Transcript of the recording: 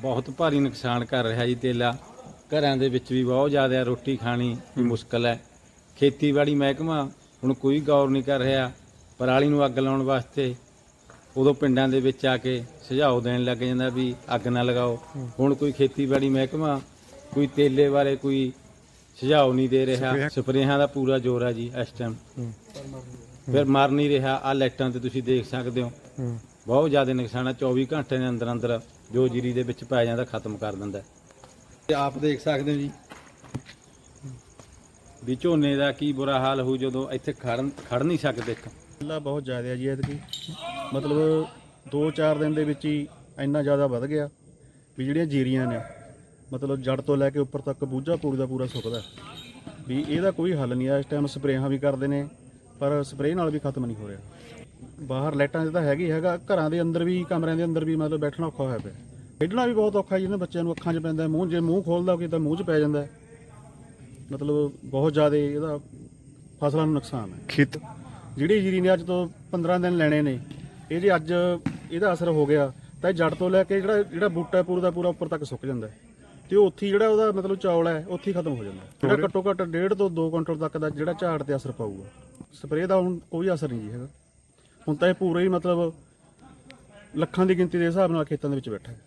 ਬਹੁਤ ਭਾਰੀ ਨੁਕਸਾਨ ਕਰ ਰਿਹਾ ਜੀ ਤੇਲਾ। ਘਰਾਂ ਦੇ ਵਿੱਚ ਵੀ ਬਹੁਤ ਜ਼ਿਆਦਾ ਰੋਟੀ ਖਾਣੀ ਮੁਸ਼ਕਲ ਹੈ। ਖੇਤੀਬਾੜੀ ਮਹਿਕਮਾ ਹੁਣ ਕੋਈ ਗੌਰ ਨਹੀਂ ਕਰ ਰਿਹਾ ਪਰਾਲੀ ਨੂੰ ਅੱਗ ਲਾਉਣ ਵਾਸਤੇ। ਉਦੋਂ ਪਿੰਡਾਂ ਦੇ ਵਿੱਚ ਆ ਕੇ ਸੁਝਾਅ ਦੇਣ ਲੱਗ ਜਾਂਦਾ ਵੀ ਅੱਗ ਨਾ ਲਗਾਓ। ਹੁਣ ਕੋਈ ਖੇਤੀਬਾੜੀ ਮਹਿਕਮਾ ਕੋਈ ਤੇਲੇ ਬਾਰੇ ਕੋਈ ਸੁਝਾਅ ਨਹੀਂ ਦੇ ਰਿਹਾ। ਸਪਰੇਹਾਂ ਦਾ ਪੂਰਾ ਜ਼ੋਰ ਆ ਜੀ ਇਸ ਟਾਈਮ ਫਿਰ ਮਰ ਨਹੀਂ ਰਿਹਾ ਆ ਲਾਈਟਾਂ ਤੇ ਤੁਸੀਂ ਦੇਖ ਸਕਦੇ ਹੋ। ਬਹੁਤ ਜ਼ਿਆਦਾ ਨੁਕਸਾਨ ਆ 24 ਘੰਟੇ ਦੇ ਅੰਦਰ ਅੰਦਰ ਜੋ ਜੀਰੀ ਦੇ ਵਿੱਚ ਪੈ ਜਾਂਦਾ, ਖਤਮ ਕਰ ਦਿੰਦਾ ਤੇ ਆਪ ਦੇਖ ਸਕਦੇ ਹੋ ਜੀ, ਵੀ ਝੋਨੇ ਦਾ ਕੀ ਬੁਰਾ ਹਾਲ ਹੋਊ ਜਦੋਂ ਇੱਥੇ ਖੜ ਖੜ ਨਹੀਂ ਸਕਦੇ ਇੱਕ। ਪਹਿਲਾ ਬਹੁਤ ਜ਼ਿਆਦਾ ਜੀ ਐਤਕੀ। ਮਤਲਬ 2-4 ਦਿਨ ਦੇ ਵਿੱਚ ਹੀ ਇੰਨਾ ਜ਼ਿਆਦਾ ਵੱਧ ਗਿਆ ਵੀ ਜਿਹੜੀਆਂ ਜੀਰੀਆਂ ਨੇ, ਮਤਲਬ ਜੜ ਤੋਂ ਲੈ ਕੇ ਉੱਪਰ ਤੱਕ ਬੂਝਾ ਪੂਰੀ ਦਾ ਪੂਰਾ ਸੁੱਕਦਾ। ਵੀ ਇਹਦਾ ਕੋਈ ਹੱਲ ਨਹੀਂ ਆ, ਇਸ ਟਾਈਮ ਸਪਰੇਹਾਂ ਵੀ ਕਰਦੇ ਨੇ ਪਰ ਸਪਰੇਅ ਨਾਲ ਵੀ ਖਤਮ ਨਹੀਂ ਹੋ ਰਿਹਾ ਬਾਹਰ ਲਾਈਟਾਂ 'ਚ ਤਾਂ ਹੈਗੀ ਹੈਗਾ ਘਰਾਂ ਦੇ ਅੰਦਰ ਵੀ ਕਮਰਿਆਂ ਦੇ ਅੰਦਰ ਵੀ ਮਤਲਬ ਬੈਠਣਾ ਔਖਾ ਹੋਇਆ ਪਿਆ ਖੇਡਣਾ ਵੀ ਬਹੁਤ ਔਖਾ ਜੀ ਇਹਨਾਂ ਬੱਚਿਆਂ ਨੂੰ ਅੱਖਾਂ 'ਚ ਪੈਂਦਾ ਮੂੰਹ ਜੇ ਮੂੰਹ ਖੋਲਦਾ ਕੋਈ ਤਾਂ ਮੂੰਹ 'ਚ ਪੈ ਜਾਂਦਾ। ਮਤਲਬ ਬਹੁਤ ਜ਼ਿਆਦਾ ਇਹਦਾ ਫਸਲਾਂ ਨੂੰ ਨੁਕਸਾਨ ਹੈ ਖੇਤ ਜਿਹੜੀ ਜੀਰੀ ਨੇ ਅੱਜ ਤੋਂ 15 ਦਿਨ ਲੈਣੇ ਨੇ ਇਹ ਜੇ ਅੱਜ ਇਹਦਾ ਅਸਰ ਹੋ ਗਿਆ ਤਾਂ ਜੜ ਤੋਂ ਲੈ ਕੇ ਜਿਹੜਾ ਜਿਹੜਾ ਬੂਟਾ ਪੂਰਾ ਦਾ ਪੂਰਾ ਉੱਪਰ ਤੱਕ ਸੁੱਕ ਜਾਂਦਾ। ਤੇ ਉਹ ਉੱਥੇ ਜਿਹੜਾ ਉਹਦਾ ਮਤਲਬ ਚੌਲ ਹੈ ਉੱਥੇ ਖਤਮ ਹੋ ਜਾਂਦਾ। ਜਿਹੜਾ ਘੱਟੋ ਘੱਟ 1.5 ਤੋਂ 2 ਕੁਇੰਟਲ ਤੱਕ ਦਾ ਜਿਹੜਾ ਝਾੜ ਤੇ ਅਸਰ ਪਾਊਗਾ ਸਪਰੇਅ ਦਾ ਹੁਣ ਕੋਈ ਅਸਰ ਨਹੀਂ ਜੀ ਹੈਗਾ। ਹੁਣ ਤਾਂ ਇਹ ਪੂਰਾ ਹੀ ਮਤਲਬ ਲੱਖਾਂ ਦੀ ਗਿਣਤੀ ਦੇ ਹਿਸਾਬ ਨਾਲ ਖੇਤਾਂ ਦੇ ਵਿੱਚ ਬੈਠਾ ਹੈ।